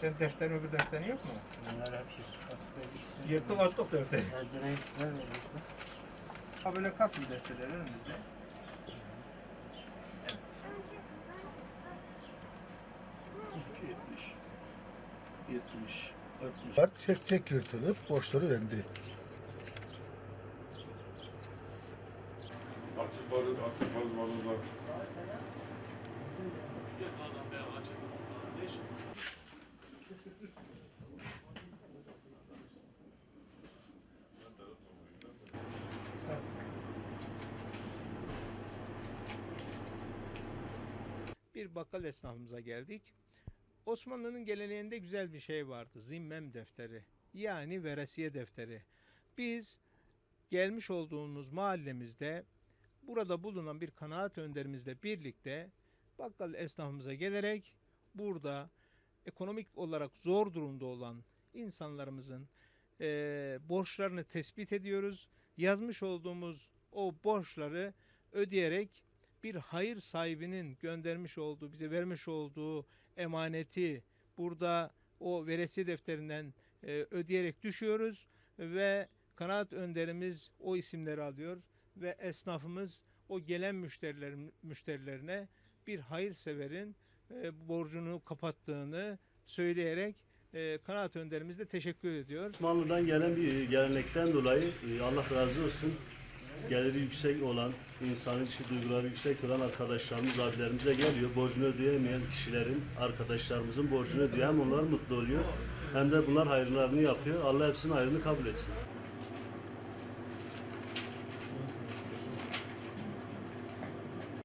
Sen defterin öbür defterin yok mu? Bunlar hep yırtık attık. Yırtık attık defteri. Öldüren size verdik. Ha böyle kasım defterleri önümüzde. Yetmiş, yetmiş, altmış. Tek tek yırtılıp borçları ödendi. Açık varlık, açık faz varlıklar. Bir bakkal esnafımıza geldik. Osmanlı'nın geleneğinde güzel bir şey vardı. Zimmem defteri. Yani veresiye defteri. Biz gelmiş olduğumuz mahallemizde burada bulunan bir kanaat önderimizle birlikte bakkal esnafımıza gelerek burada ekonomik olarak zor durumda olan insanlarımızın eee, borçlarını tespit ediyoruz. Yazmış olduğumuz o borçları ödeyerek bir hayır sahibinin göndermiş olduğu, bize vermiş olduğu emaneti burada o veresiye defterinden e, ödeyerek düşüyoruz ve kanaat önderimiz o isimleri alıyor ve esnafımız o gelen müşterilerin müşterilerine bir hayırseverin e, borcunu kapattığını söyleyerek e, kanaat önderimiz de teşekkür ediyor. Osmanlı'dan gelen bir gelenekten dolayı e, Allah razı olsun geliri yüksek olan, insanın içi duyguları yüksek olan arkadaşlarımız, abilerimize geliyor. Borcunu ödeyemeyen kişilerin, arkadaşlarımızın borcunu ödüyor. Hem onlar mutlu oluyor hem de bunlar hayırlarını yapıyor. Allah hepsinin hayrını kabul etsin.